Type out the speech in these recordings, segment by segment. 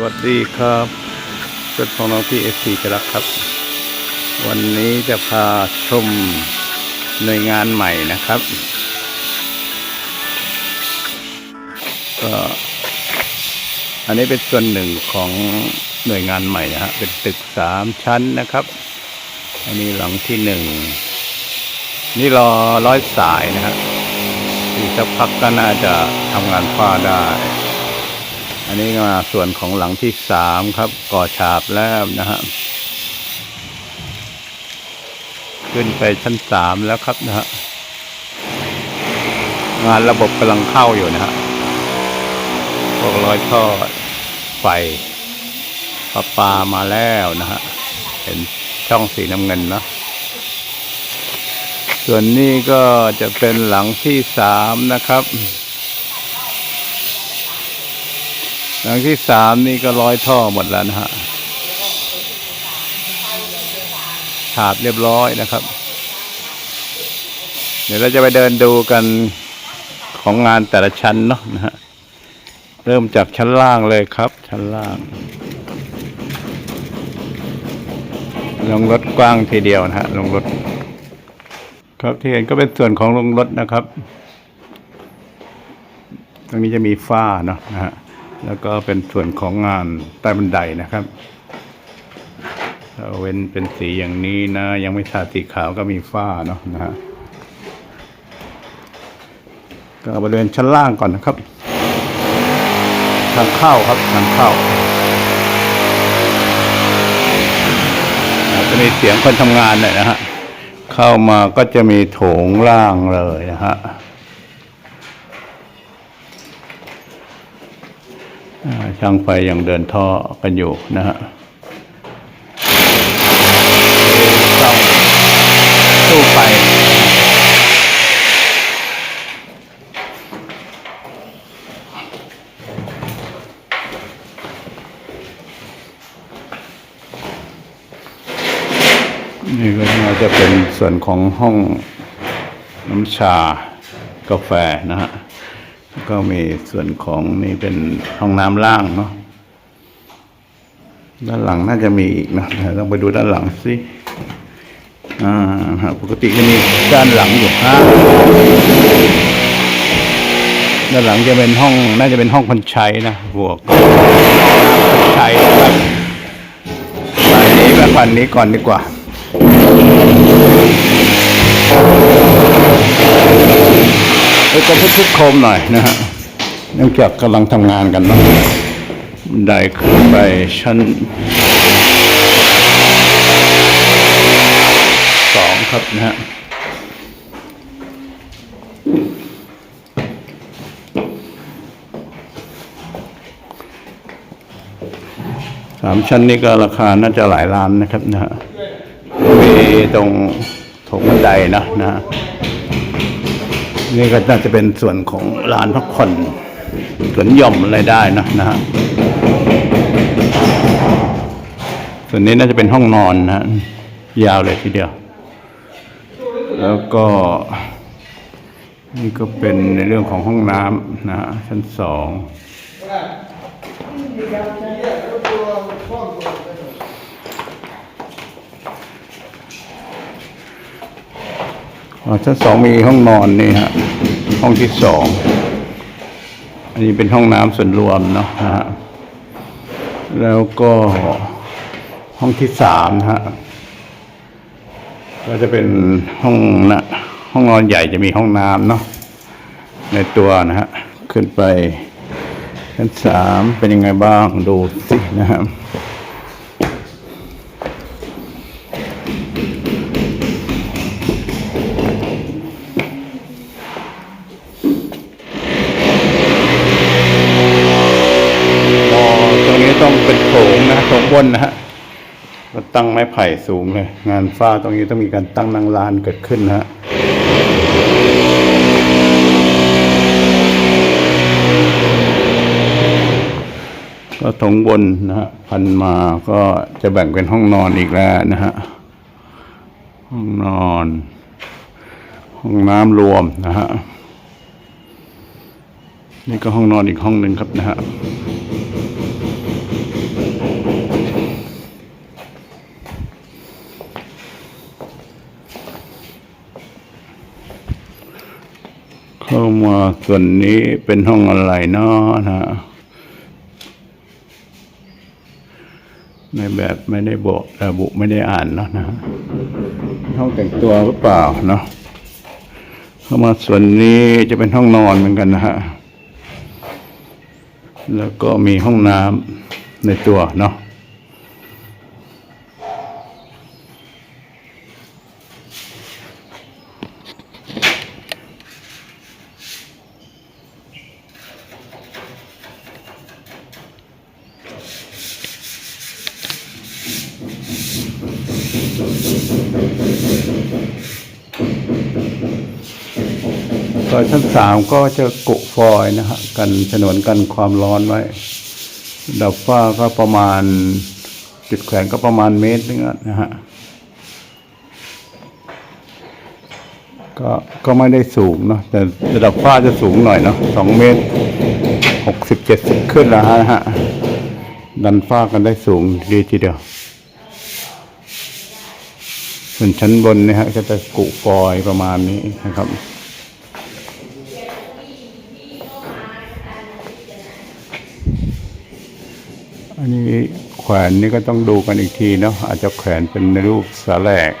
สวัสดีครับเพื่อนของน้องพี่เอฟซีกรักครับ วันนี้จะพาชมหน่วยงานใหม่นะครับ ก็อันนี้เป็นส่วนหนึ่งของหน่วยงานใหม่นะฮะ เป็นตึกสามชั้นนะครับ อันนี้หลังที่หนึ่ง นี่รอร้อยสายนะฮะอีกสักพักก็น่าจะทำงานฝ้าได้ อันนี้มาส่วนของหลังที่สามครับ ก่อฉาบแล้วนะฮะขึ้นไปชั้นสามแล้วครับนะฮะงานระบบกำลังเข้าอยู่นะฮะพวกร้อยท่อไฟประปามาแล้วนะฮะ เห็นช่องสีน้ำเงินเนาะส่วนนี้ก็จะเป็นหลังที่สามนะครับ หลังที่สามนี่ก็ร้อยท่อหมดแล้วนะฮะฉาบเรียบร้อยนะครับ เดี๋ยวเราจะไปเดินดูกันของงานแต่ละชั้นเนาะนะฮะเริ่มจากชั้นล่างเลยครับ ชั้นล่างลงรถกว้างทีเดียวนะฮะลงรถ ครับที่เห็นก็เป็นส่วนของลงรถนะครับ ตรงนี้จะมีฝ้าเนาะนะฮะ แล้วก็เป็นส่วนของงานใต้บันไดนะครับถ้าเว้นเป็นสีอย่างนี้นะ ยังไม่ทาสีขาวก็มีฝ้าเนาะนะฮะก็บริเวณชั้นล่างก่อนนะครับ ทางเข้าครับทางเข้าจจะมีเสียงคนทำงานหน่อยนะฮะเข้ามาก็จะมีโถงล่างเลยนะฮะ อ่า ช่างไฟยังเดินท่อกันอยู่นะฮะต้องตู้ไฟนี่ก็น่าจะเป็นส่วนของห้องน้ำชากาแฟนะฮะ ก็มีส่วนของนี่เป็นห้องน้ำล่างเนาะด้านหลังน่าจะมีอีกนะต้องไปดูด้านหลังสิอ่าปกติจะมีด้านหลังอยู่ห้าด้านหลังจะเป็นห้อง น่าจะเป็นห้องคนใช้นะบวกคนช้นะครับอันนี้แบบอันนี้ก่อนดีกว่า เอ้ยก็ทุกโคมหน่อยนะฮะเนื่องจากกำลังทำงานกันเนาะบันไดขึ้นไปชั้นสองครับนะฮะสามชั้นนี้ก็ราคาน่าจะหลายล้านนะครับนะฮะมีตรงโถงบันไดนะนะฮะ นี่ก็น่าจะเป็นส่วนของลานพักผ่อนสวนหย่อมอะไรได้นะนะฮะส่วนนี้น่าจะเป็นห้องนอนนะฮะยาวเลยทีเดียว แล้วก็ นี่ก็เป็นในเรื่องของห้องน้ำนะฮะชั้นสอง อ๋อ ชั้นสองมีห้องนอนนี่ฮะห้องที่สองอันนี้เป็นห้องน้ำส่วนรวมเนาะนะฮะแล้วก็ห้องที่สามนะฮะก็จะเป็นห้องนะห้องนอนใหญ่จะมีห้องน้ำเนาะในตัวนะฮะขึ้นไปชั้นสามเป็นยังไงบ้างดูสินะครับ นะโถงบนนะฮะก็ตั้งไม้ไผ่สูงเลย งานฝ้าตรงนี้ต้องมีการตั้งนางลานเกิดขึ้นนะฮะก็ถงบนนะฮะพันมาก็จะแบ่งเป็นห้องนอนอีกแล้วนะฮะห้องนอน ห้องน้ำรวมนะฮะนี่ก็ห้องนอนอีกห้องหนึ่งครับนะฮะาส่วนนี้เป็นห้องอะไรเนาะนะฮะในแบบไม่ได้บอกระบุไม่ได้อ่านเนาะนะฮะห้องแต่งตัวหรือเปล่าเนาะเข้ามาส่วนนี้จะเป็นห้องนอนเหมือนกันนะฮะแล้วก็มีห้องน้ำในตัวเนาะ อยชั้นสามก็จะกุฟอยนะฮะกันฉนวนกันความร้อนไว้ ดับฟ้าก็ประมาณจุดแขวนก็ประมาณเมตรนึงนะฮะก็ก็ไม่ได้สูงเนาะแต่ระดับฟ้าจะสูงหน่อยเนาะสองเมตรหกสิบเจ็ดสิบขึ้นแล้วฮะดันฟ้ากันได้สูงดีทีเดียวส่วนชั้นบนนี่ยฮะก็จะกุฟอยประมาณนี้นะครับ อันนี้แขวนนี่ก็ต้องดูกันอีกทีเนาะอาจจะแขวนเป็นในรูปสาแหลก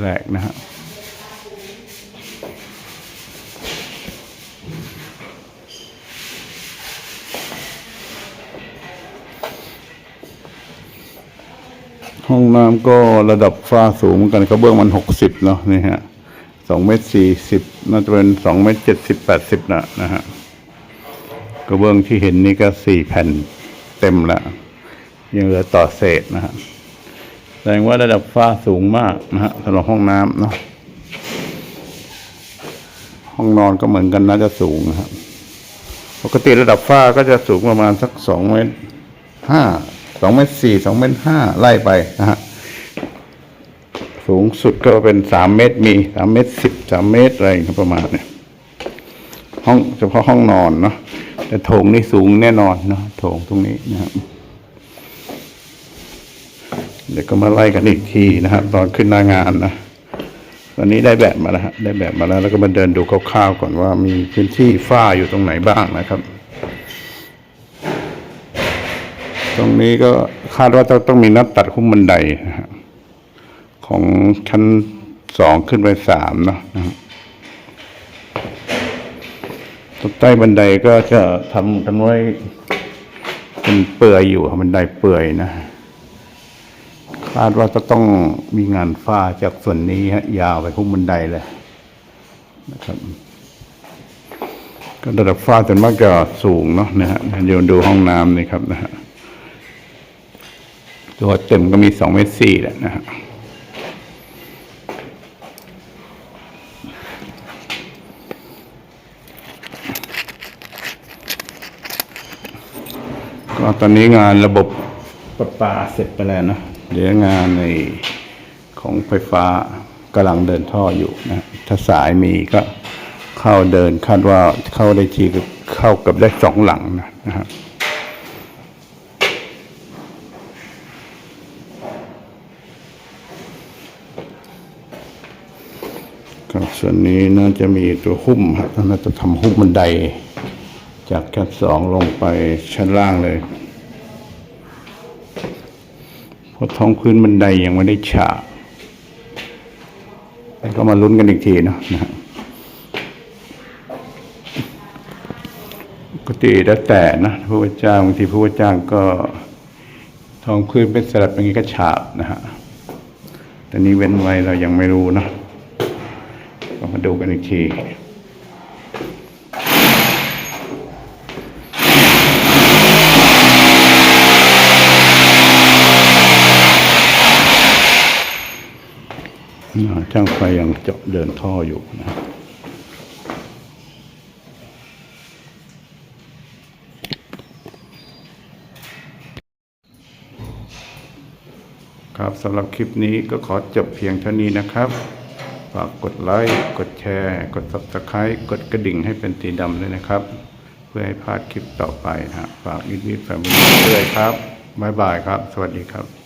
แหลกนะฮะห้องน้ำก็ระดับฟ้าสูงเหมือนกันกระเบื้องมันหกสิบเนาะนี่ฮะสองเมตรสี่สิบน่าจะเป็นสองเมตรเจ็ดสิบแปดสิบนะนะฮะ กระเบื้องที่เห็นนี่ก็สี่แผ่นเต็มแล้วยังเหลือต่อเศษนะฮะแสดงว่าระดับฟ้าสูงมากนะฮะสำหรับห้องน้ำเนาะห้องนอนก็เหมือนกันน่าจะสูงนะครับปกติระดับฟ้าก็จะสูงประมาณสักสองเมตรห้าสองเมตรสี่สองเมตรห้าไล่ไปนะฮะสูงสุดก็เป็นสามเมตรมีสามเมตรสิบสามเมตรอะไรประมาณเนี่ยห้องเฉพาะห้องนอนเนาะ แต่โถงนี่สูงแน่นอนเนาะโถงตรงนี้นะครับเดี๋ยวก็มาไล่กันอีกทีนะครับตอนขึ้นหน้างานนะตอนนี้ได้แบบมาแล้วได้แบบมาแล้ว แล้วก็มาเดินดูคร่าวๆก่อนว่ามีพื้นที่ฝ้าอยู่ตรงไหนบ้างนะครับ ตรงนี้ก็คาดว่าจะต้องมีนัดตัดคุ้มบันไดนะฮะของชั้นสองขึ้นไปสามเนาะนะครับ ตรง ใต้บันไดก็จะทำกันไว้เป็นเปื่อยอยู่ครับบันไดเปื่อยนะคาดว่าจะต้องมีงานฝ้าจากส่วนนี้ฮะยาวไปพุ่งบันไดเลยนะครับก็ระดับฝ้าจนมากจะสูงเนาะนะฮะเดี๋ยวดูห้องน้ำนี่ครับนะฮะตัวเต็มก็มีสองเมตรสี่แหละนะฮะ ตอนนี้งานระบบประปาเสร็จไปแล้วนะเดี๋ยวงานในของไฟฟ้ากำลังเดินท่ออยู่นะถ้าสายมีก็เข้าเดินคาดว่าเข้าได้ทีก็เข้ากับได้สองหลังนะนะฮะครับส่วนนี้น่าจะมีตัวหุ้มครับน่าจะทำหุ้มบันได จากชั้นสองลงไปชั้นล่างเลย เพราะท้องพื้นบันไดยังไม่ได้ฉาบแล้วก็มาลุ้นกันอีกทีเนาะนะปกติแล้วแต่นะผู้ว่าจ้างบางทีผู้ว่าจ้างก็ท้องพื้นเป็นสลับอย่างนี้ก็ฉาบนะฮะแต่นี้เว้นไว้เรายังไม่รู้เนาะก็มาดูกันอีกที ช่างไฟยังเจาะเดินท่ออยู่นะครับสำหรับคลิปนี้ก็ขอจบเพียงเท่านี้นะครับ ฝากกดไลค์ กดแชร์ กด subscribe กดกระดิ่งให้เป็นสีดำด้วยนะครับ เพื่อให้พลาดคลิปต่อไปนะฮะฝากอินดี้แฟมิลี่ด้วยครับ บ๊ายบายครับ สวัสดีครับ